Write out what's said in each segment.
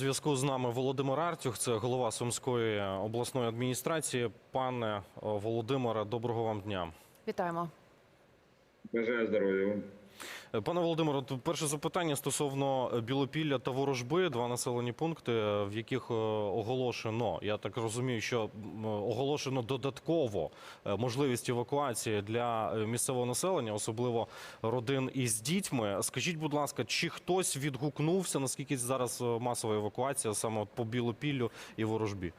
зв'язку з нами Володимир Артюх, це голова Сумської обласної адміністрації. Пане е, Володимире, доброго вам дня. Вітаємо. Бажаю здоров'я. Пане Володимире, перше запитання стосовно е, Білопілля та Ворожби, два населені пункти, е, в яких е, оголошено, я так розумію, що оголошено додатково можливість евакуації для місцевого населення, особливо родин із дітьми. Скажіть, будь ласка, чи хтось відгукнувся, наскільки зараз масова евакуація саме по Білопіллю і Ворожбі?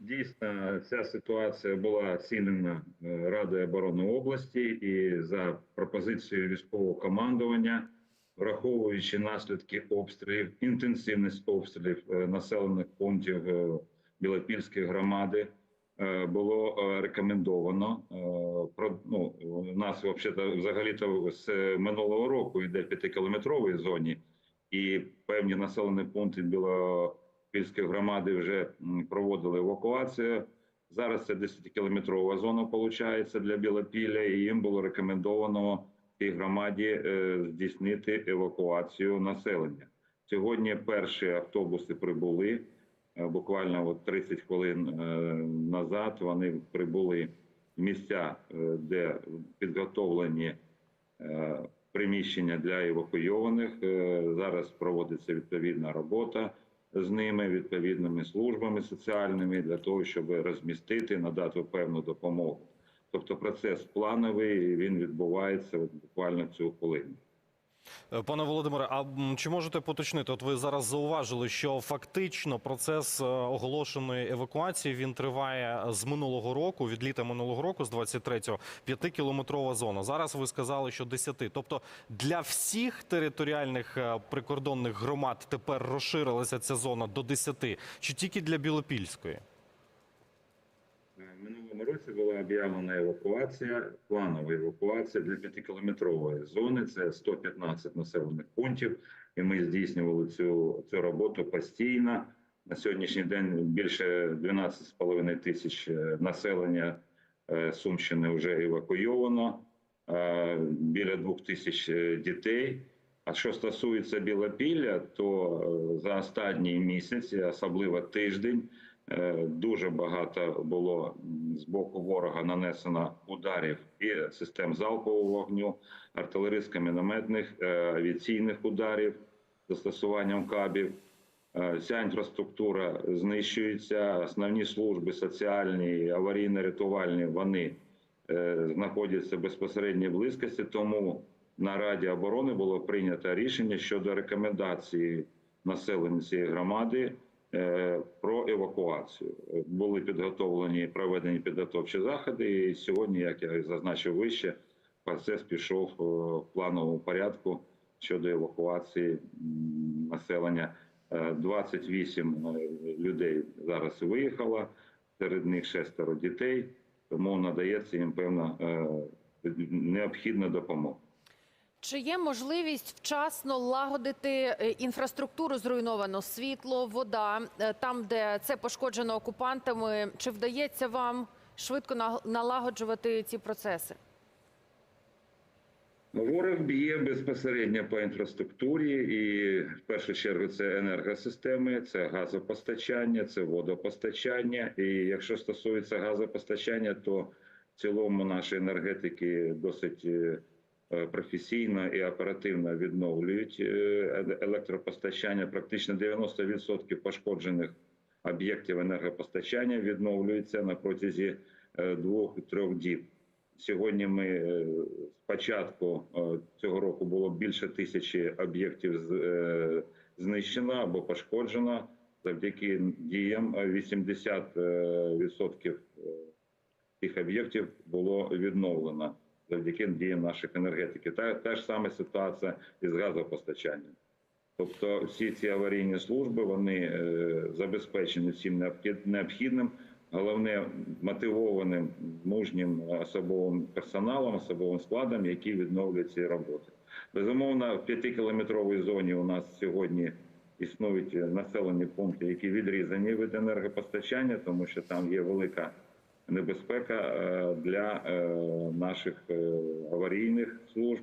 Дійсно, ця ситуація була оцінена е, Радою оборони області і за пропозицією військового командування, враховуючи наслідки обстрілів, інтенсивність обстрілів е, населених пунктів е, Білопільської громади, було рекомендовано. ну у нас взагалі взагалі-то з минулого року йде п'ятикілометровій зоні, і певні населені пункти Біло. Пільської громади вже проводили евакуацію. Зараз це 10-кілометрова зона виходить для Білопілля, і їм було рекомендовано цій громаді е, здійснити евакуацію населення. Сьогодні перші автобуси прибули. Е, Буквально от 30 хвилин е, назад вони прибули в місця, де підготовлені приміщення для евакуйованих. Зараз проводиться відповідна робота з ними, відповідними службами соціальними для того, щоб розмістити, надати певну допомогу. Тобто процес плановий, він відбувається буквально цю хвилину. Е, Пане Володимире, а чи можете поточнити? От ви зараз зауважили, що фактично процес е, оголошеної евакуації він триває з минулого року, від літа минулого року, з 23-го, 5-кілометрова зона. Зараз ви сказали, що 10. Тобто для всіх територіальних е, прикордонних громад тепер розширилася ця зона до 10, чи тільки для Білопільської? Році була об'явлена евакуація, планова евакуація для п'ятикілометрової зони. Це 115 населених пунктів, і ми здійснювали цю, цю роботу постійно. На сьогоднішній день більше 12,5 тисяч е, населення е, Сумщини вже евакуйовано, е, біля 2 тисяч дітей. А що стосується Білопілля, то за останній місяць, особливо тиждень, Дуже багато було з боку ворога нанесено ударів і систем залпового вогню, артилерійсько-мінометних, е, авіаційних ударів застосуванням кабів. Е, Вся інфраструктура знищується. Основні служби соціальні, аварійно-рятувальні вони е, знаходяться в безпосередній близькості. Тому на Раді оборони було прийнято рішення щодо рекомендації населення цієї громади е, про евакуацію. Е, Були підготовлені проведені підготовчі заходи. І сьогодні, як я зазначив вище, процес пішов е, в плановому порядку щодо евакуації населення. Е, 28 е, людей зараз виїхало, серед них шестеро дітей, тому надається їм певна е, необхідна допомога. Чи є можливість вчасно лагодити е, інфраструктуру зруйновану, світло, вода, е, там, де це пошкоджено окупантами? Чи вдається вам швидко на- налагоджувати ці процеси? Ну, Ворог б'є безпосередньо по інфраструктурі, і в першу чергу це енергосистеми, це газопостачання, це водопостачання. І якщо стосується газопостачання, то в цілому наші енергетики досить е, професійно і оперативно відновлюють е, е- електропостачання. Практично 90% пошкоджених об'єктів енергопостачання відновлюються на протязі е, двох-трьох діб. Сьогодні ми е, з початку е, цього року було більше тисячі об'єктів е, знищено або пошкоджено. Завдяки діям е, 80% цих об'єктів було відновлено завдяки діям наших енергетиків. Та, та ж сама ситуація із газопостачанням. Тобто всі ці аварійні служби вони е, забезпечені всім необхідним, головне мотивованим мужнім особовим персоналом, особовим складом, які відновлюють ці роботи. Безумовно, в п'ятикілометровій зоні у нас сьогодні існують населені пункти, які відрізані від енергопостачання, тому що там є велика небезпека е, для е, наших е, аварійних служб,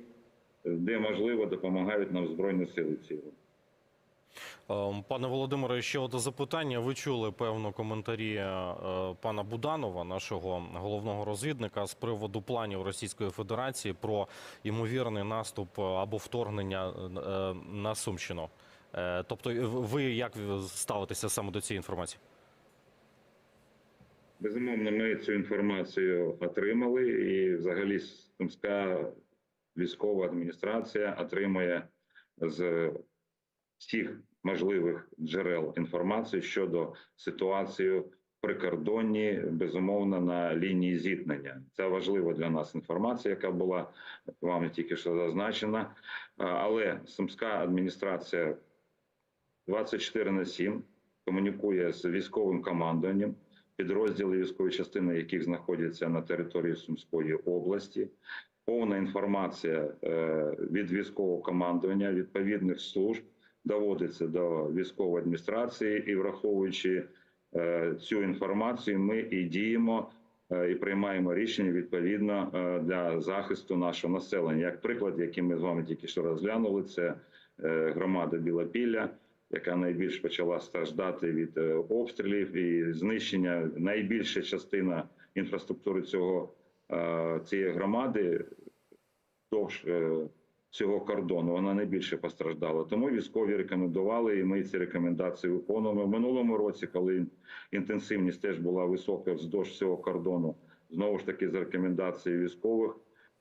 де можливо допомагають нам збройні сили цілі. Ем, Пане Володимире, ще одне запитання. Ви чули певно коментарі пана Буданова, нашого головного розвідника, з приводу планів Російської Федерації про ймовірний наступ або вторгнення на Сумщину. Тобто, ви як ставитеся саме до цієї інформації? Безумовно, ми цю інформацію отримали, і взагалі Сумська військова адміністрація отримує з всіх можливих джерел інформацію щодо ситуації в прикордонні, безумовно, на лінії зіткнення. Це важлива для нас інформація, яка була вами тільки що зазначена. Але Сумська адміністрація 24 на 7 комунікує з військовим командуванням підрозділи військової частини, яких знаходяться на території Сумської області. Повна інформація е, від військового командування відповідних служб доводиться до військової адміністрації, і враховуючи е, цю інформацію, ми і діємо е, і приймаємо рішення відповідно для захисту нашого населення. Як приклад, який ми з вами тільки що розглянули, це громада Білопілля яка найбільш почала страждати від е, обстрілів і знищення. Найбільша частина інфраструктури цього е, цієї громади довж е, цього кордону вона найбільше постраждала. Тому військові рекомендували, і ми ці рекомендації виконуємо. В минулому році, коли інтенсивність теж була висока вздовж цього кордону, знову ж таки за рекомендацією військових.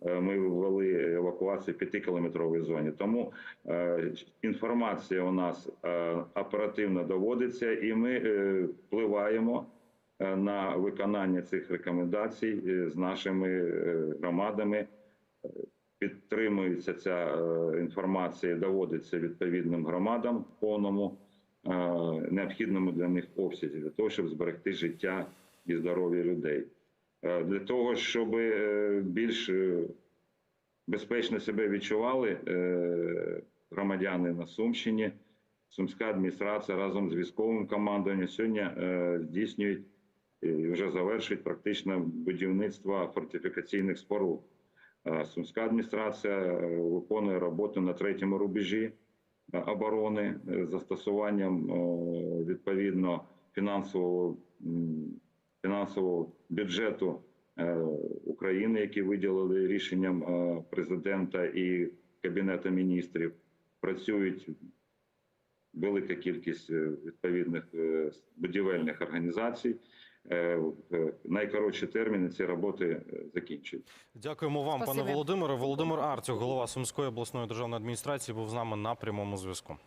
Е, Ми ввели евакуацію в 5-кілометровій зоні. Тому е, інформація у нас е, оперативно доводиться, і ми впливаємо на виконання цих рекомендацій з нашими громадами. Підтримується ця інформація, доводиться відповідним громадам повному необхідному для них обсязі, для того, щоб зберегти життя і здоров'я людей. Е, Для того, щоб е, більш е, безпечно себе відчували громадяни на Сумщині. Сумська адміністрація разом з військовим командуванням сьогодні здійснюють і вже завершують практично будівництво фортифікаційних споруд. Сумська адміністрація виконує роботу на третьому рубежі оборони з застосуванням відповідно фінансового фінансового бюджету е, України, який виділили рішенням е, президента і кабінету міністрів. Працюють велика кількість е, відповідних будівельних організацій. В найкоротші терміни ці роботи закінчують. Дякуємо вам, пане Спасибі. Володимире. Володимир Арцюк, голова Сумської обласної державної адміністрації, був з нами на прямому зв'язку.